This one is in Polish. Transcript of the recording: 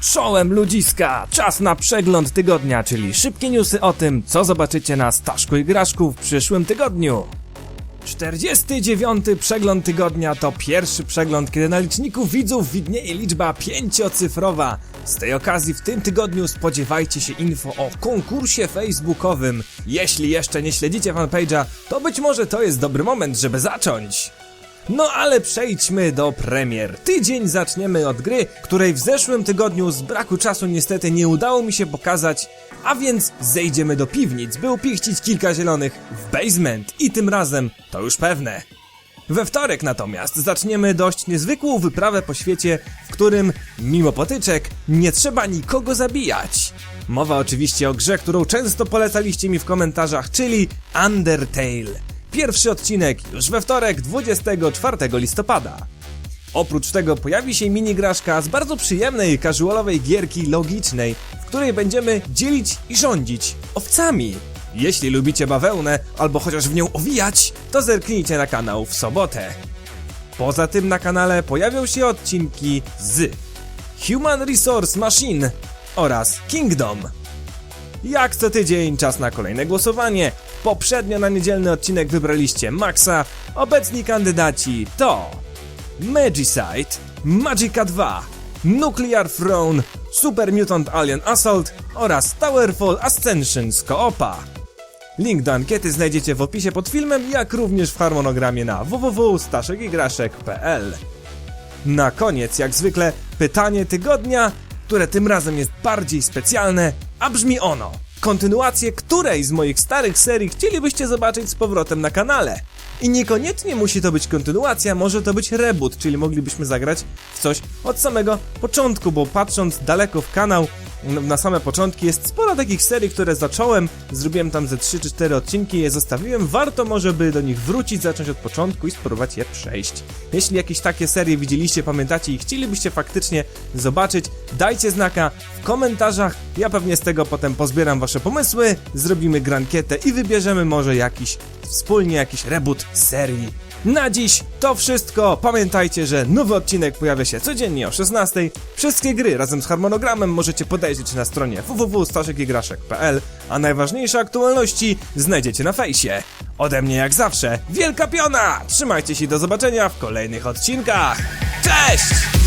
Czołem ludziska! Czas na przegląd tygodnia, czyli szybkie newsy o tym, co zobaczycie na Staszku i Graszku w przyszłym tygodniu. 49. przegląd tygodnia to pierwszy przegląd, kiedy na liczniku widzów widnieje liczba pięciocyfrowa. Z tej okazji w tym tygodniu spodziewajcie się info o konkursie facebookowym. Jeśli jeszcze nie śledzicie fanpage'a, to być może to jest dobry moment, żeby zacząć. No ale przejdźmy do premier. Tydzień zaczniemy od gry, której w zeszłym tygodniu z braku czasu niestety nie udało mi się pokazać, a więc zejdziemy do piwnic, by upichcić kilka zielonych w basement i tym razem to już pewne. We wtorek natomiast zaczniemy dość niezwykłą wyprawę po świecie, w którym, mimo potyczek, nie trzeba nikogo zabijać. Mowa oczywiście o grze, którą często polecaliście mi w komentarzach, czyli Undertale. Pierwszy odcinek już we wtorek, 24 listopada. Oprócz tego pojawi się minigraszka z bardzo przyjemnej, casualowej gierki logicznej, w której będziemy dzielić i rządzić owcami. Jeśli lubicie bawełnę, albo chociaż w nią owijać, to zerknijcie na kanał w sobotę. Poza tym na kanale pojawią się odcinki z Human Resource Machine oraz Kingdom. Jak co tydzień, czas na kolejne głosowanie. Poprzednio na niedzielny odcinek wybraliście Maxa. Obecni kandydaci to Magicite, Magica 2, Nuclear Throne, Super Mutant Alien Assault oraz Towerfall Ascension z Koopa. Link do ankiety znajdziecie w opisie pod filmem, jak również w harmonogramie na www.staszekigraszek.pl. Na koniec, jak zwykle, pytanie tygodnia, które tym razem jest bardziej specjalne, a brzmi ono. Kontynuację której z moich starych serii chcielibyście zobaczyć z powrotem na kanale? I niekoniecznie musi to być kontynuacja, może to być reboot, czyli moglibyśmy zagrać w coś od samego początku, bo patrząc daleko w kanał, na same początki jest sporo takich serii, które zacząłem, zrobiłem tam ze 3 czy 4 odcinki, je zostawiłem, warto może by do nich wrócić, zacząć od początku i spróbować je przejść. Jeśli jakieś takie serie widzieliście, pamiętacie i chcielibyście faktycznie zobaczyć, dajcie znaka w komentarzach, ja pewnie z tego potem pozbieram wasze pomysły, zrobimy grankietę i wybierzemy może jakiś, wspólnie jakiś reboot serii. Na dziś to wszystko. Pamiętajcie, że nowy odcinek pojawia się codziennie o 16. Wszystkie gry razem z harmonogramem możecie podejrzeć na stronie www.staszekigraszek.pl, a najważniejsze aktualności znajdziecie na fejsie. Ode mnie jak zawsze, wielka piona! Trzymajcie się do zobaczenia w kolejnych odcinkach. Cześć!